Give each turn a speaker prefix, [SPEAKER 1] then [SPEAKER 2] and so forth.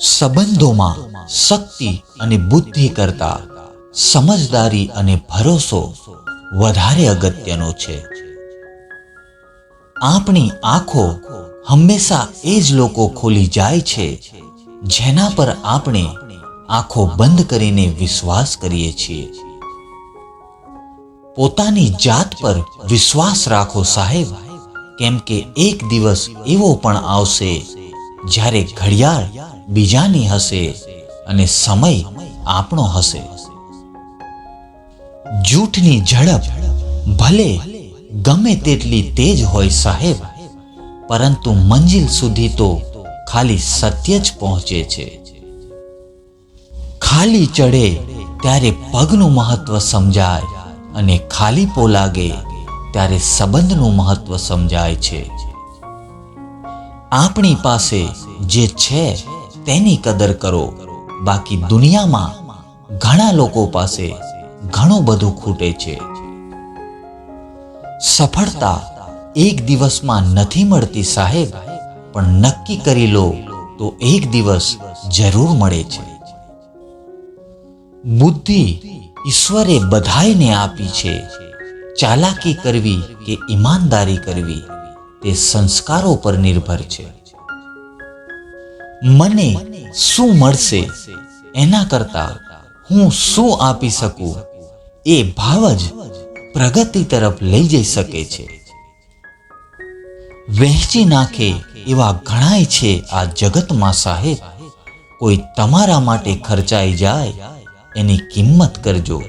[SPEAKER 1] સંબંધોમાં શક્તિ અને બુદ્ધિ કરતા સમજદારી અને ભરોસો વધારે અગત્યનો છે. આપણી આંખો હંમેશા એ જ લોકો ખોલી જાય છે જેના પર આપણે આંખો બંધ કરીને વિશ્વાસ કરીએ છીએ. પોતાની જાત પર વિશ્વાસ રાખો સાહેબ, કેમ કે એક દિવસ એવો પણ આવશે જ્યારે ઘડિયાળ બીજાની હશે અને સમય આપણો હશે. જૂઠની ઝડપ ભલે ગમે તેટલી તેજ હોય સાહેબ, પરંતુ મંજિલ સુધી તો ખાલી સત્ય જ પહોંચે છે. ખાલી ચડે ત્યારે પગનું મહત્વ સમજાય અને ખાલી પો લાગે ત્યારે સંબંધનું મહત્વ સમજાય છે. આપણી પાસે જે છે તેની કદર કરો. બાકી દુનિયામાં ઘણા લોકો પાસે ઘણું બધું ખૂટે છે. સફળતા એક દિવસમાં નથી મળતી સાહેબ, પણ નક્કી કરી લો તો એક દિવસ જરૂર મળે છે. બુદ્ધિ ઈશ્વરે બધાયને આપી છે. ચાલાકી કરવી કે ઈમાનદારી કરવી તે સંસ્કારો પર નિર્ભર છે. મને શું મળશે? એના કરતા હું શું આપી શકું? એ ભાવ જ પ્રગતિ તરફ લઈ જઈ શકે છે. વહેંચી નાખે એવા ઘણાય છે આ જગતમાં સાહેબ. કોઈ તમારા માટે ખર્ચાઈ જાય, એની કિંમત કરજો.